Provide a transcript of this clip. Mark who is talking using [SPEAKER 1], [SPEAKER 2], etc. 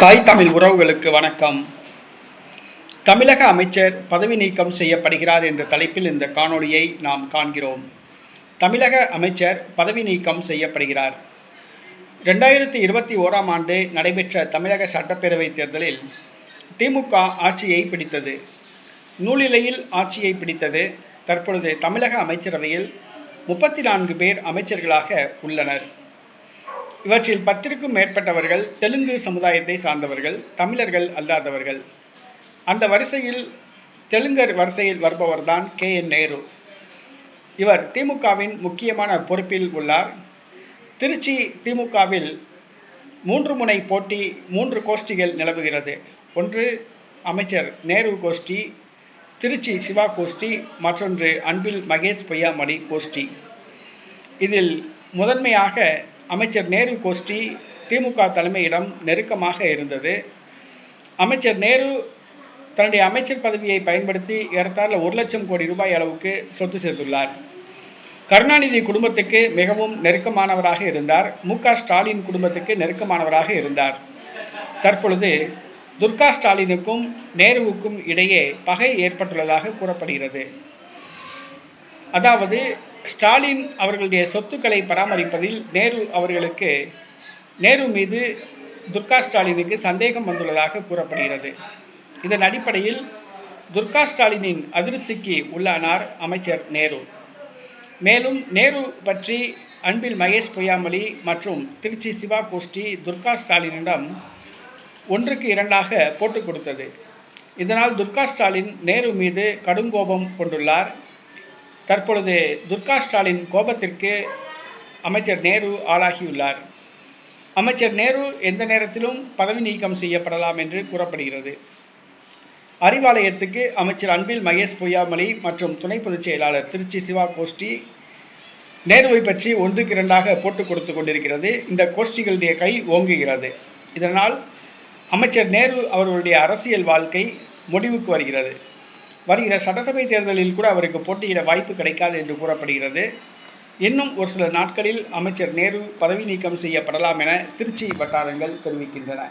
[SPEAKER 1] தாய் தமிழ் உறவுகளுக்கு வணக்கம். தமிழக அமைச்சர் பதவி நீக்கம் செய்யப்படுகிறார் என்ற தலைப்பில் இந்த காணொளியை நாம் காண்கிறோம். தமிழக அமைச்சர் பதவி நீக்கம் செய்யப்படுகிறார். ரெண்டாயிரத்தி இருபத்தி ஓராம் ஆண்டு நடைபெற்ற தமிழக சட்டப்பேரவைத் தேர்தலில் திமுக ஆட்சியை பிடித்தது. நூலிலையில் ஆட்சியை பிடித்தது. தற்பொழுது தமிழக அமைச்சரவையில் முப்பத்தி நான்கு பேர் அமைச்சர்களாக உள்ளனர். இவற்றில் பத்திற்கும் மேற்பட்டவர்கள் தெலுங்கு சமுதாயத்தை சார்ந்தவர்கள் தமிழர்கள் அல்லாதவர்கள். அந்த வரிசையில் தெலுங்கர் வரிசையில் வருபவர்தான் கே. என். நேரு. இவர் திமுகவின் முக்கியமான பொறுப்பில் உள்ளார். திருச்சி திமுகவில் மூன்று முனை போட்டி மூன்று கோஷ்டிகள் நிலவுகிறது. ஒன்று அமைச்சர் நேரு கோஷ்டி திருச்சி சிவா கோஷ்டி மற்றொன்று அன்பில் மகேஷ் பொய்யாமணி கோஷ்டி. இதில் முதன்மையாக அமைச்சர் நேரு கோஷ்டி திமுக தலைமையிடம் நெருக்கமாக இருந்தது. அமைச்சர் நேரு தன்னுடைய அமைச்சர் பதவியை பயன்படுத்தி ஏறத்தாழ ஒரு லட்சம் கோடி ரூபாய் அளவுக்கு சொத்து சேர்த்துள்ளார். கருணாநிதி குடும்பத்துக்கு மிகவும் நெருக்கமானவராக இருந்தார். மு ஸ்டாலின் குடும்பத்துக்கு நெருக்கமானவராக இருந்தார். தற்பொழுது துர்கா ஸ்டாலினுக்கும் நேருவுக்கும் இடையே பகை ஏற்பட்டுள்ளதாக கூறப்படுகிறது. அதாவது ஸ்டாலின் அவர்களுடைய சொத்துக்களை பராமரிப்பதில் நேரு அவர்களுக்கு நேரு மீது துர்கா ஸ்டாலினுக்கு சந்தேகம் வந்துள்ளதாக கூறப்படுகிறது. இதன் அடிப்படையில் துர்கா ஸ்டாலினின் அதிருப்திக்கு உள்ளானார் அமைச்சர் நேரு. மேலும் நேரு பற்றி அன்பில் மகேஷ் பொய்யாமொழி மற்றும் திருச்சி சிவா கோஷ்டி துர்கா ஸ்டாலினிடம் ஒன்றுக்கு இரண்டாக போட்டுக் கொடுத்தது. இதனால் துர்கா ஸ்டாலின் நேரு மீது கடுங்கோபம் கொண்டுள்ளார். தற்பொழுது துர்கா ஸ்டாலின் கோபத்திற்கு அமைச்சர் நேரு ஆளாகியுள்ளார். அமைச்சர் நேரு எந்த நேரத்திலும் பதவி நீக்கம் செய்யப்படலாம் என்று கூறப்படுகிறது. அறிவாலயத்துக்கு அமைச்சர் அன்பில் மகேஷ் பொய்யாமலி மற்றும் துணை பொதுச் செயலாளர் திருச்சி சிவா கோஷ்டி நேருவை பற்றி ஒன்றுக்கு இரண்டாக போட்டுக் கொடுத்து கொண்டிருக்கிறது. இந்த கோஷ்டிகளுடைய கை ஓங்குகிறது. இதனால் அமைச்சர் நேரு அவர்களுடைய அரசியல் வாழ்க்கை முடிவுக்கு வருகிறது. வருகிற சட்டசபை தேர்தலில் கூட அவருக்கு போட்டியிட வாய்ப்பு கிடைக்காது என்று கூறப்படுகிறது. இன்னும் ஒரு சில நாட்களில் அமைச்சர் நேரு பதவி நீக்கம் செய்யப்படலாம் என திருச்சி வட்டாரங்கள் தெரிவிக்கின்றன.